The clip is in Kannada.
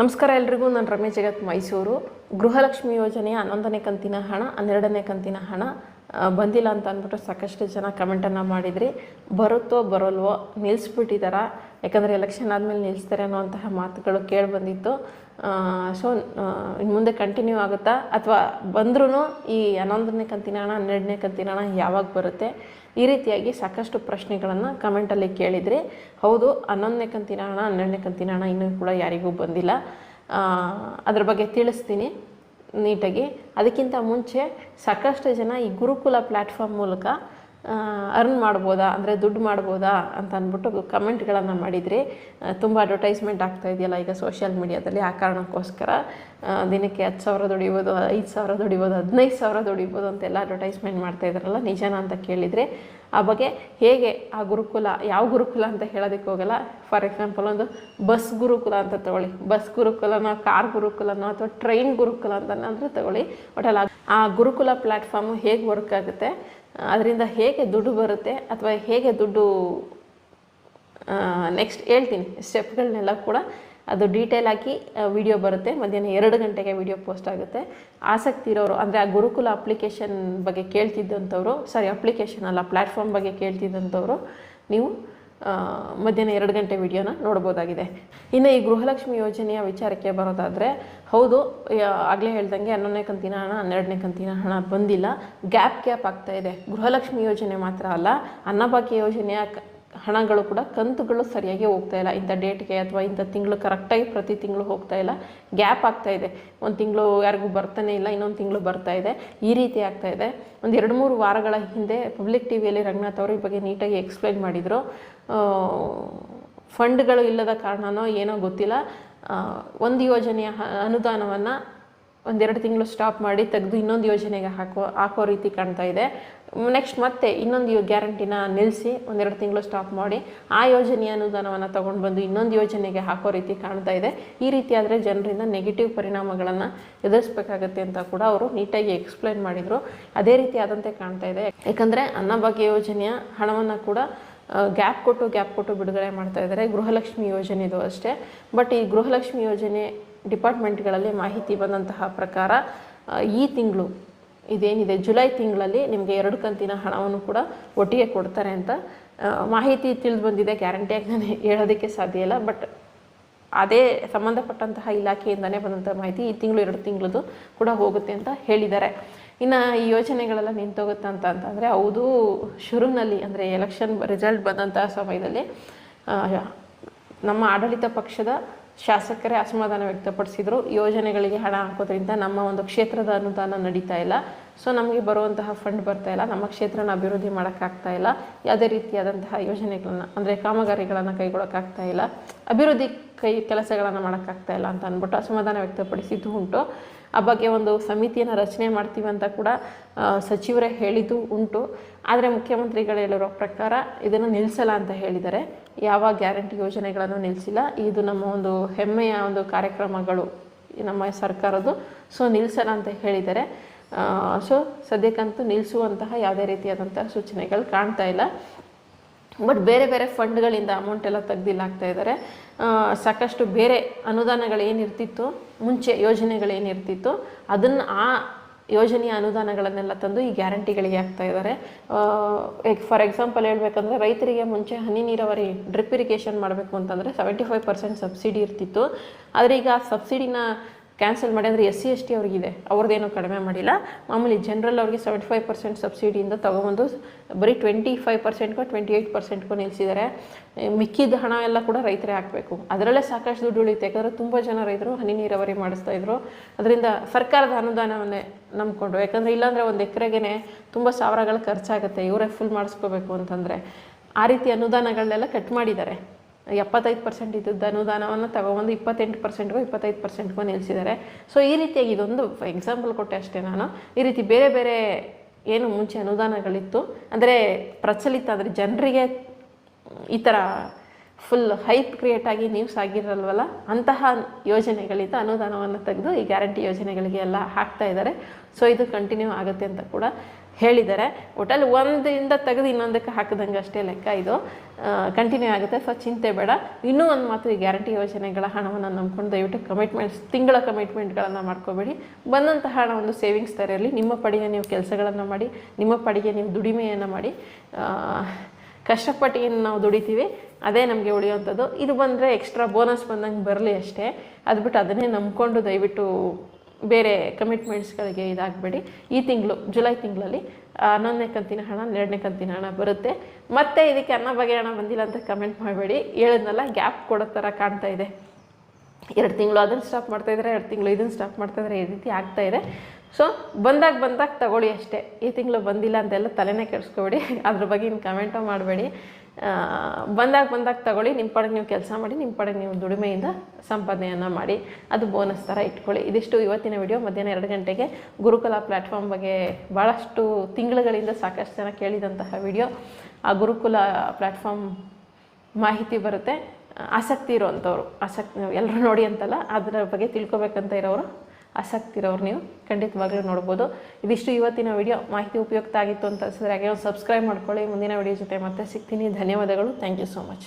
ನಮಸ್ಕಾರ ಎಲ್ರಿಗೂ ನಾನು ರಮೇಶ್ ಜಗತ್ ಮೈಸೂರು. ಗೃಹಲಕ್ಷ್ಮಿ ಯೋಜನೆಯ ಹನ್ನೊಂದನೇ ಕಂತಿನ ಹಣ ಹನ್ನೆರಡನೇ ಕಂತಿನ ಹಣ ಬಂದಿಲ್ಲ ಅಂತ ಅಂದ್ಬಿಟ್ಟು ಸಾಕಷ್ಟು ಜನ ಕಮೆಂಟನ್ನು ಮಾಡಿದ್ರಿ. ಬರುತ್ತೋ ಬರೋಲ್ವೋ ನಿಲ್ಲಿಸ್ಬಿಟ್ಟಿದ್ದಾರಾ ಯಾಕಂದರೆ ಎಲೆಕ್ಷನ್ ಆದಮೇಲೆ ನಿಲ್ಲಿಸ್ತಾರೆ ಅನ್ನೋಂತಹ ಮಾತುಗಳು ಕೇಳಿ ಬಂದಿತ್ತು. ಸೊ ಇನ್ನು ಮುಂದೆ ಕಂಟಿನ್ಯೂ ಆಗುತ್ತಾ? ಅಥವಾ ಬಂದ್ರೂ ಈ ಹನ್ನೊಂದನೇ ಕಂತಿನ ಹಣ, ಹನ್ನೆರಡನೇ ಕಂತಿನ ಹಣ ಯಾವಾಗ ಬರುತ್ತೆ? ಈ ರೀತಿಯಾಗಿ ಸಾಕಷ್ಟು ಪ್ರಶ್ನೆಗಳನ್ನು ಕಮೆಂಟಲ್ಲಿ ಕೇಳಿದ್ರಿ. ಹೌದು, ಹನ್ನೊಂದನೇ ಕಂತಿನ ಹಣ, ಹನ್ನೆರಡನೇ ಕಂತಿನ ಹಣ ಇನ್ನೂ ಕೂಡ ಯಾರಿಗೂ ಬಂದಿಲ್ಲ. ಅದ್ರ ಬಗ್ಗೆ ತಿಳಿಸ್ತೀನಿ. ನೀಟಾಗಿ. ಅದಕ್ಕಿಂತ ಮುಂಚೆ ಸಾಕಷ್ಟು ಜನ ಈ ಗುರುಕುಲ ಪ್ಲ್ಯಾಟ್ಫಾರ್ಮ್ ಮೂಲಕ ಅರ್ನ್ ಮಾಡ್ಬೋದಾ, ಅಂದರೆ ದುಡ್ಡು ಮಾಡ್ಬೋದಾ ಅಂತ ಅಂದ್ಬಿಟ್ಟು ಕಮೆಂಟ್ಗಳನ್ನು ಮಾಡಿದ್ರಿ ತುಂಬ ಅಡ್ವರ್ಟೈಸ್ಮೆಂಟ್ ಆಗ್ತಾ ಇದೆಯಲ್ಲ ಈಗ ಸೋಷಿಯಲ್ ಮೀಡಿಯಾದಲ್ಲಿ. ಆ ಕಾರಣಕ್ಕೋಸ್ಕರ ದಿನಕ್ಕೆ ಹತ್ತು ಸಾವಿರ ದುಡಿಬೋದು, ಐದು ಸಾವಿರ ದುಡಿಬೋದು, ಹದಿನೈದು ಸಾವಿರ ದುಡಿಬೋದು ಅಂತೆಲ್ಲ ಅಡ್ವರ್ಟೈಸ್ಮೆಂಟ್ ಮಾಡ್ತಾ ಇದ್ರಲ್ಲ ನಿಜನಾ ಅಂತ ಕೇಳಿದರೆ ಆ ಬಗ್ಗೆ ಹೇಗೆ ಆ ಗುರುಕುಲ, ಯಾವ ಗುರುಕುಲ ಅಂತ ಹೇಳೋದಕ್ಕೆ ಹೋಗಲ್ಲ. ಫಾರ್ ಎಕ್ಸಾಂಪಲ್ ಒಂದು ಬಸ್ ಗುರುಕುಲ ಅಂತ ತಗೊಳ್ಳಿ. ಬಸ್ ಗುರುಕುಲನೋ ಕಾರ್ ಗುರುಕುಲನೋ ಅಥವಾ ಟ್ರೈನ್ ಗುರುಕುಲ ಅಂತನಾದರೂ ತಗೊಳ್ಳಿ. ಒಟ್ಟಲ್ಲ ಆ ಗುರುಕುಲ ಪ್ಲ್ಯಾಟ್ಫಾರ್ಮು ಹೇಗೆ ವರ್ಕ್ ಆಗುತ್ತೆ? ಅದರಿಂದ ಹೇಗೆ ದುಡ್ಡು ಬರುತ್ತೆ? ಅಥವಾ ಹೇಗೆ ದುಡ್ಡು ನೆಕ್ಸ್ಟ್ ಹೇಳ್ತೀನಿ. ಸ್ಟೆಪ್ಗಳನ್ನೆಲ್ಲ ಕೂಡ ಅದು ಡೀಟೇಲ್ ಹಾಕಿ ವಿಡಿಯೋ ಬರುತ್ತೆ. ಮಧ್ಯಾಹ್ನ ಎರಡು ಗಂಟೆಗೆ ವಿಡಿಯೋ ಪೋಸ್ಟ್ ಆಗುತ್ತೆ. ಆಸಕ್ತಿ ಇರೋರು, ಅಂದರೆ ಆ ಗುರುಕುಲ ಅಪ್ಲಿಕೇಶನ್ ಬಗ್ಗೆ ಕೇಳ್ತಿದ್ದಂಥವ್ರು ಸಾರಿ ಅಪ್ಲಿಕೇಶನ್ ಅಲ್ಲ ಪ್ಲ್ಯಾಟ್ಫಾರ್ಮ್ ಬಗ್ಗೆ ಕೇಳ್ತಿದ್ದಂಥವ್ರು, ನೀವು ಮಧ್ಯಾಹ್ನ ಎರಡು ಗಂಟೆ ವಿಡಿಯೋನ ನೋಡ್ಬೋದಾಗಿದೆ. ಇನ್ನು ಈ ಗೃಹಲಕ್ಷ್ಮಿ ಯೋಜನೆಯ ವಿಚಾರಕ್ಕೆ ಬರೋದಾದರೆ, ಹೌದು ಆಗಲೇ ಹೇಳ್ದಂಗೆ ಹನ್ನೊಂದನೇ ಕಂತಿನ ಹಣ, ಹನ್ನೆರಡನೇ ಕಂತಿನ ಹಣ ಬಂದಿಲ್ಲ. ಗ್ಯಾಪ್ ಗ್ಯಾಪ್ ಆಗ್ತಾ ಇದೆ. ಗೃಹಲಕ್ಷ್ಮಿ ಯೋಜನೆ ಮಾತ್ರ ಅಲ್ಲ, ಅನ್ನಭಾಗ್ಯ ಯೋಜನೆಯ ಹಣಗಳು ಕೂಡ ಕಂತುಗಳು ಸರಿಯಾಗಿ ಹೋಗ್ತಾ ಇಲ್ಲ. ಇಂಥ ಡೇಟ್ಗೆ ಅಥವಾ ಇಂಥ ತಿಂಗಳು ಕರೆಕ್ಟಾಗಿ ಪ್ರತಿ ತಿಂಗಳು ಹೋಗ್ತಾ ಇಲ್ಲ. ಗ್ಯಾಪ್ ಆಗ್ತಾ ಇದೆ. ಒಂದು ತಿಂಗಳು ಯಾರಿಗೂ ಬರ್ತಾನೆ ಇಲ್ಲ, ಇನ್ನೊಂದು ತಿಂಗಳು ಬರ್ತಾ ಇದೆ. ಈ ರೀತಿ ಆಗ್ತಾ ಇದೆ. ಒಂದು ಎರಡು ಮೂರು ವಾರಗಳ ಹಿಂದೆ ಪಬ್ಲಿಕ್ ಟಿ ವಿಯಲ್ಲಿ ರಂಗನಾಥ್ ಅವರು ಈ ಬಗ್ಗೆ ನೀಟಾಗಿ ಎಕ್ಸ್ಪ್ಲೈನ್ ಮಾಡಿದರು. ಫಂಡ್ಗಳು ಇಲ್ಲದ ಕಾರಣನೋ ಏನೋ ಗೊತ್ತಿಲ್ಲ. ಒಂದು ಯೋಜನೆಯ ಅನುದಾನವನ್ನು ಒಂದೆರಡು ತಿಂಗಳು ಸ್ಟಾಪ್ ಮಾಡಿ ತೆಗೆದು ಇನ್ನೊಂದು ಯೋಜನೆಗೆ ಹಾಕೋ ಹಾಕೋ ರೀತಿ ಕಾಣ್ತಾ ಇದೆ. ನೆಕ್ಸ್ಟ್ ಮತ್ತೆ ಇನ್ನೊಂದು ಗ್ಯಾರಂಟಿನ ನಿಲ್ಲಿಸಿ ಒಂದೆರಡು ತಿಂಗಳು ಸ್ಟಾಪ್ ಮಾಡಿ ಆ ಯೋಜನೆಯ ಅನುದಾನವನ್ನು ತೊಗೊಂಡು ಬಂದು ಇನ್ನೊಂದು ಯೋಜನೆಗೆ ಹಾಕೋ ರೀತಿ ಕಾಣ್ತಾ ಇದೆ. ಈ ರೀತಿ ಆದರೆ ಜನರಿಂದ ನೆಗೆಟಿವ್ ಪರಿಣಾಮಗಳನ್ನು ಎದುರಿಸಬೇಕಾಗತ್ತೆ ಅಂತ ಕೂಡ ಅವರು ನೀಟಾಗಿ ಎಕ್ಸ್ಪ್ಲೈನ್ ಮಾಡಿದರು. ಅದೇ ರೀತಿ ಆದಂತೆ ಕಾಣ್ತಾ ಇದೆ. ಯಾಕಂದರೆ ಅನ್ನಭಾಗ್ಯ ಯೋಜನೆಯ ಹಣವನ್ನು ಕೂಡ ಗ್ಯಾಪ್ ಕೊಟ್ಟು ಗ್ಯಾಪ್ ಕೊಟ್ಟು ಬಿಡುಗಡೆ ಮಾಡ್ತಾ ಇದ್ದಾರೆ ಗೃಹಲಕ್ಷ್ಮಿ ಯೋಜನೆದು ಅಷ್ಟೇ. ಬಟ್ ಈ ಗೃಹಲಕ್ಷ್ಮಿ ಯೋಜನೆ ಡಿಪಾರ್ಟ್ಮೆಂಟ್ಗಳಲ್ಲಿ ಮಾಹಿತಿ ಬಂದಂತಹ ಪ್ರಕಾರ ಈ ತಿಂಗಳು ಇದೇನಿದೆ? ಜುಲೈ ತಿಂಗಳಲ್ಲಿ ನಿಮಗೆ ಎರಡು ಕಂತಿನ ಹಣವನ್ನು ಕೂಡ ಒಟ್ಟಿಗೆ ಕೊಡ್ತಾರೆ ಅಂತ ಮಾಹಿತಿ ತಿಳಿದು ಬಂದಿದೆ. ಗ್ಯಾರಂಟಿಯಾಗಿ ನಾನು ಹೇಳೋದಕ್ಕೆ ಸಾಧ್ಯ ಇಲ್ಲ. ಬಟ್ ಅದೇ ಸಂಬಂಧಪಟ್ಟಂತಹ ಇಲಾಖೆಯಿಂದನೇ ಬಂದಂಥ ಮಾಹಿತಿ ಈ ತಿಂಗಳು, ಎರಡು ತಿಂಗಳದು ಕೂಡ ಹೋಗುತ್ತೆ ಅಂತ ಹೇಳಿದ್ದಾರೆ. ಇನ್ನು ಈ ಯೋಜನೆಗಳೆಲ್ಲ ನಿಂತೋಗುತ್ತೆ ಅಂತ ಅಂತಂದರೆ, ಹೌದು ಶುರುನಲ್ಲಿ ಅಂದರೆ ಎಲೆಕ್ಷನ್ ರಿಸಲ್ಟ್ ಬಂದಂತಹ ಸಮಯದಲ್ಲಿ ನಮ್ಮ ಆಡಳಿತ ಪಕ್ಷದ ಶಾಸಕರೇ ಅಸಮಾಧಾನ ವ್ಯಕ್ತಪಡಿಸಿದ್ರು. ಯೋಜನೆಗಳಿಗೆ ಹಣ ಹಾಕೋದ್ರಿಂದ ನಮ್ಮ ಒಂದು ಕ್ಷೇತ್ರದ ಅನುದಾನ ನಡೀತಾ ಇಲ್ಲ. ಸೊ ನಮಗೆ ಬರುವಂತಹ ಫಂಡ್ ಬರ್ತಾ ಇಲ್ಲ. ನಮ್ಮ ಕ್ಷೇತ್ರನ ಅಭಿವೃದ್ಧಿ ಮಾಡೋಕ್ಕಾಗ್ತಾ ಇಲ್ಲ. ಯಾವುದೇ ರೀತಿಯಾದಂತಹ ಯೋಜನೆಗಳನ್ನು, ಅಂದರೆ ಕಾಮಗಾರಿಗಳನ್ನು ಕೈಗೊಳ್ಳೋಕ್ಕಾಗ್ತಾ ಇಲ್ಲ. ಅಭಿವೃದ್ಧಿ ಕೈ, ಕೆಲಸಗಳನ್ನು ಮಾಡೋಕ್ಕಾಗ್ತಾ ಇಲ್ಲ ಅಂತ ಅಂದ್ಬಿಟ್ಟು ಅಸಮಾಧಾನ ವ್ಯಕ್ತಪಡಿಸಿದ್ದು ಉಂಟು. ಆ ಬಗ್ಗೆ ಒಂದು ಸಮಿತಿಯನ್ನು ರಚನೆ ಮಾಡ್ತೀವಿ ಅಂತ ಕೂಡ ಸಚಿವರೇ ಹೇಳಿದ್ದು ಉಂಟು. ಆದರೆ ಮುಖ್ಯಮಂತ್ರಿಗಳು ಹೇಳಿರೋ ಪ್ರಕಾರ ಇದನ್ನು ನಿಲ್ಲಿಸಲ್ಲ ಅಂತ ಹೇಳಿದ್ದಾರೆ. ಯಾವ ಗ್ಯಾರಂಟಿ ಯೋಜನೆಗಳನ್ನು ನಿಲ್ಲಿಸಿಲ್ಲ ಇದು ನಮ್ಮ ಒಂದು ಹೆಮ್ಮೆಯ ಒಂದು ಕಾರ್ಯಕ್ರಮಗಳು ನಮ್ಮ ಸರ್ಕಾರದ್ದು. ಸೊ ನಿಲ್ಲಿಸಲ್ಲ ಅಂತ ಹೇಳಿದ್ದಾರೆ. ಸೊ ಸದ್ಯಕ್ಕಂತೂ ನಿಲ್ಲಿಸುವಂತಹ ಯಾವುದೇ ರೀತಿಯಾದಂತಹ ಸೂಚನೆಗಳು ಕಾಣ್ತಾ ಇಲ್ಲ. ಬಟ್ ಬೇರೆ ಬೇರೆ ಫಂಡ್ಗಳಿಂದ ಅಮೌಂಟ್ ಎಲ್ಲ ತೆಗ್ದಿಲ್ಲಾಗ್ತಾ ಇದ್ದಾರೆ. ಸಾಕಷ್ಟು ಬೇರೆ ಅನುದಾನಗಳು ಏನಿರ್ತಿತ್ತು, ಮುಂಚೆ ಯೋಜನೆಗಳೇನಿರ್ತಿತ್ತು ಅದನ್ನು ಆ ಯೋಜನೆಯ ಅನುದಾನಗಳನ್ನೆಲ್ಲ ತಂದು ಈ ಗ್ಯಾರಂಟಿಗಳಿಗೆ ಹಾಕ್ತಾ ಇದ್ದಾರೆ. ಫಾರ್ ಎಕ್ಸಾಂಪಲ್ ಹೇಳಬೇಕಂದ್ರೆ ರೈತರಿಗೆ ಮುಂಚೆ ಹನಿ ನೀರಾವರಿ ಡ್ರಿಪ್ ಇರಿಗೇಷನ್ ಮಾಡಬೇಕು ಅಂತಂದರೆ ಸೆವೆಂಟಿ ಫೈವ್ ಪರ್ಸೆಂಟ್ ಸಬ್ಸಿಡಿ ಇರ್ತಿತ್ತು. ಆದರೆ ಈಗ ಆ ಸಬ್ಸಿಡಿನ ಕ್ಯಾನ್ಸಲ್ ಮಾಡಿ ಅಂದರೆ ಎಸ್ ಸಿ ಎಸ್ ಟಿ ಅವ್ರಿಗಿದೆ. ಅವ್ರದ್ದೇನೂ ಕಡಿಮೆ ಮಾಡಿಲ್ಲ. ಮಾಮೂಲಿ ಜನರಲ್ ಅವ್ರಿಗೆ ಸೆವೆಂಟಿ ಫೈವ್ ಪರ್ಸೆಂಟ್ ಸಬ್ಸಿಡಿಯಿಂದ ತೊಗೊಬಂದು ಬರೀ ಟ್ವೆಂಟಿ ಫೈವ್ ಪರ್ಸೆಂಟ್ಗೂ ಟ್ವೆಂಟಿ ಏಯ್ಟ್ ಪರ್ಸೆಂಟ್ಗೂ ನಿಲ್ಲಿಸಿದ್ದಾರೆ ಮಿಕ್ಕಿದ ಹಣ ಎಲ್ಲ ಕೂಡ ರೈತರೇ ಹಾಕಬೇಕು. ಅದರಲ್ಲೇ ಸಾಕಷ್ಟು ದುಡ್ಡು ಉಳಿಯುತ್ತೆ. ಯಾಕಂದರೆ ತುಂಬ ಜನ ರೈತರು ಹನಿ ನೀರಾವರಿ ಮಾಡಿಸ್ತಾ ಇದ್ರು. ಅದರಿಂದ ಸರ್ಕಾರದ ಅನುದಾನವನ್ನೇ ನಂಬಿಕೊಂಡು ಯಾಕಂದರೆ ಇಲ್ಲಾಂದರೆ ಒಂದು ಎಕರೆಗೆ ತುಂಬ ಸಾವಿರಗಳು ಖರ್ಚಾಗುತ್ತೆ. ಇವರೇ ಫುಲ್ ಮಾಡಿಸ್ಕೋಬೇಕು ಅಂತಂದರೆ. ಆ ರೀತಿ ಅನುದಾನಗಳನ್ನೆಲ್ಲ ಕಟ್ ಮಾಡಿದ್ದಾರೆ. ಎಪ್ಪತ್ತೈದು ಪರ್ಸೆಂಟ್ ಇದ್ದದ್ದು ಅನುದಾನವನ್ನು ತಗೊಬಂದು ಇಪ್ಪತ್ತೆಂಟು ಪರ್ಸೆಂಟ್ಗೂ ಇಪ್ಪತ್ತೈದು ಪರ್ಸೆಂಟ್ಗೂ ನಿಲ್ಲಿಸಿದ್ದಾರೆ ಸೊ ಈ ರೀತಿಯಾಗಿ ಇದೊಂದು ಎಕ್ಸಾಂಪಲ್ ಕೊಟ್ಟೆ ಅಷ್ಟೇ ನಾನು. ಈ ರೀತಿ ಬೇರೆ ಬೇರೆ ಏನು ಮುಂಚೆ ಅನುದಾನಗಳಿತ್ತು. ಅಂದರೆ ಪ್ರಚಲಿತ, ಅಂದರೆ ಜನರಿಗೆ ಈ ಥರ ಫುಲ್ ಹೈಪ್ ಕ್ರಿಯೇಟ್ ಆಗಿ ನ್ಯೂಸ್ ಆಗಿರಲ್ವಲ್ಲ, ಅಂತಹ ಯೋಜನೆಗಳಿಂದ ಅನುದಾನವನ್ನು ತೆಗೆದು ಈ ಗ್ಯಾರಂಟಿ ಯೋಜನೆಗಳಿಗೆ ಎಲ್ಲ ಹಾಕ್ತಾ ಇದ್ದಾರೆ. ಸೊ ಇದು ಕಂಟಿನ್ಯೂ ಆಗುತ್ತೆ ಅಂತ ಕೂಡ ಹೇಳಿದ್ದಾರೆ. ಒಟ್ಟಲ್ಲಿ ಒಂದಿಂದ ತೆಗೆದು ಇನ್ನೊಂದಕ್ಕೆ ಹಾಕಿದಂಗೆ ಅಷ್ಟೇ ಲೆಕ್ಕ ಇದು. ಕಂಟಿನ್ಯೂ ಆಗುತ್ತೆ. ಸೊ ಚಿಂತೆ ಬೇಡ. ಇನ್ನೂ ಒಂದು ಮಾತು ಈ ಗ್ಯಾರಂಟಿ ಯೋಜನೆಗಳ ಹಣವನ್ನು ನಂಬ್ಕೊಂಡು ದಯವಿಟ್ಟು ಕಮಿಟ್ಮೆಂಟ್ಸ್ ತಿಂಗಳ ಕಮಿಟ್ಮೆಂಟ್ಗಳನ್ನು ಮಾಡ್ಕೋಬೇಡಿ. ಬಂದಂತಹ ಹಣ ಒಂದು ಸೇವಿಂಗ್ಸ್ ಥರ ಇರಲಿ. ನಿಮ್ಮ ಪಡಿಗೆ ನೀವು ಕೆಲಸಗಳನ್ನು ಮಾಡಿ, ನಿಮ್ಮ ಪಡಿಗೆ ನೀವು ದುಡಿಮೆಯನ್ನು ಮಾಡಿ. ಕಷ್ಟಪಟ್ಟು ಏನು ನಾವು ದುಡಿತೀವಿ, ಅದೇ ನಮಗೆ ಉಳಿಯುವಂಥದ್ದು. ಇದು ಬಂದರೆ ಎಕ್ಸ್ಟ್ರಾ ಬೋನಸ್ ಬಂದಂಗೆ ಬರಲಿ ಅಷ್ಟೇ. ಅದು ಬಿಟ್ಟು ಅದನ್ನೇ ನಂಬ್ಕೊಂಡು ದಯವಿಟ್ಟು ಬೇರೆ ಕಮಿಟ್ಮೆಂಟ್ಸ್ಗಳಿಗೆ ಇದಾಗಬೇಡಿ. ಈ ತಿಂಗಳು, ಜುಲೈ ತಿಂಗಳಲ್ಲಿ ಹನ್ನೊಂದನೇ ಕಂತಿನ ಹಣ ಎರಡನೇ ಕಂತಿನ ಹಣ ಬರುತ್ತೆ. ಮತ್ತೆ ಇದಕ್ಕೆ ಅನ್ನ ಬಗೆ ಹಣ ಬಂದಿಲ್ಲ ಅಂತ ಕಮೆಂಟ್ ಮಾಡಬೇಡಿ. ಹೇಳಿದ್ನಲ್ಲ ಗ್ಯಾಪ್ ಕೊಡೋ ಥರ ಕಾಣ್ತಾ ಇದೆ. ಎರಡು ತಿಂಗಳು ಅದನ್ನು ಸ್ಟಾಪ್ ಮಾಡ್ತಾಯಿದ್ರೆ ಎರಡು ತಿಂಗಳು ಇದನ್ನು ಸ್ಟಾಪ್ ಮಾಡ್ತಾಯಿದ್ರೆ ಈ ರೀತಿ ಆಗ್ತಾ ಇದೆ. ಸೊ ಬಂದಾಗ ಬಂದಾಗ ತಗೊಳ್ಳಿ ಅಷ್ಟೇ. ಈ ತಿಂಗಳು ಬಂದಿಲ್ಲ ಅಂತೆಲ್ಲ ತಲೆನೇ ಕೆಡಿಸ್ಕೊಬೇಡಿ. ಅದ್ರ ಬಗ್ಗೆ ಇನ್ನು ಕಮೆಂಟು ಮಾಡಬೇಡಿ. ಬಂದಾಗ ಬಂದಾಗ ತಗೊಳ್ಳಿ. ನಿಮ್ಮ ಪಡೆಗೆ ನೀವು ಕೆಲಸ ಮಾಡಿ ನಿಮ್ಮ ಪಡೆಗೆ ನೀವು ದುಡಿಮೆಯಿಂದ ಸಂಪಾದನೆಯನ್ನು ಮಾಡಿ, ಅದು ಬೋನಸ್ ಥರ ಇಟ್ಕೊಳ್ಳಿ. ಇದಿಷ್ಟು ಇವತ್ತಿನ ವಿಡಿಯೋ ಮಧ್ಯಾಹ್ನ ಎರಡು ಗಂಟೆಗೆ ಗುರುಕುಲ ಪ್ಲ್ಯಾಟ್ಫಾರ್ಮ್ ಬಗ್ಗೆ ಭಾಳಷ್ಟು ತಿಂಗಳುಗಳಿಂದ ಸಾಕಷ್ಟು ಜನ ಕೇಳಿದಂತಹ ವಿಡಿಯೋ ಆ ಗುರುಕುಲ ಪ್ಲ್ಯಾಟ್ಫಾರ್ಮ್ ಮಾಹಿತಿ ಬರುತ್ತೆ. ಆಸಕ್ತಿ ಇರೋವಂಥವ್ರು ಆಸಕ್ತಿ ಎಲ್ಲರೂ ನೋಡಿ ಅಂತಲ್ಲ, ಅದರ ಬಗ್ಗೆ ತಿಳ್ಕೊಬೇಕಂತ ಇರೋರು ಆಸಕ್ತಿ ಇರೋರು ನೀವು, ಖಂಡಿತವಾಗ್ಲೂ ನೋಡ್ಬೋದು. ಇದಿಷ್ಟು ಇವತ್ತಿನ ವಿಡಿಯೋ ಮಾಹಿತಿ ಉಪಯುಕ್ತ ಆಗಿತ್ತು ಅಂತ ಅನಿಸಿದ್ರೆ ಹಾಗೆ ಸಬ್ಸ್ಕ್ರೈಬ್ ಮಾಡ್ಕೊಳ್ಳಿ. ಮುಂದಿನ ವಿಡಿಯೋ ಜೊತೆ ಮತ್ತೆ ಸಿಗ್ತೀನಿ. ಧನ್ಯವಾದಗಳು. Thank you so much.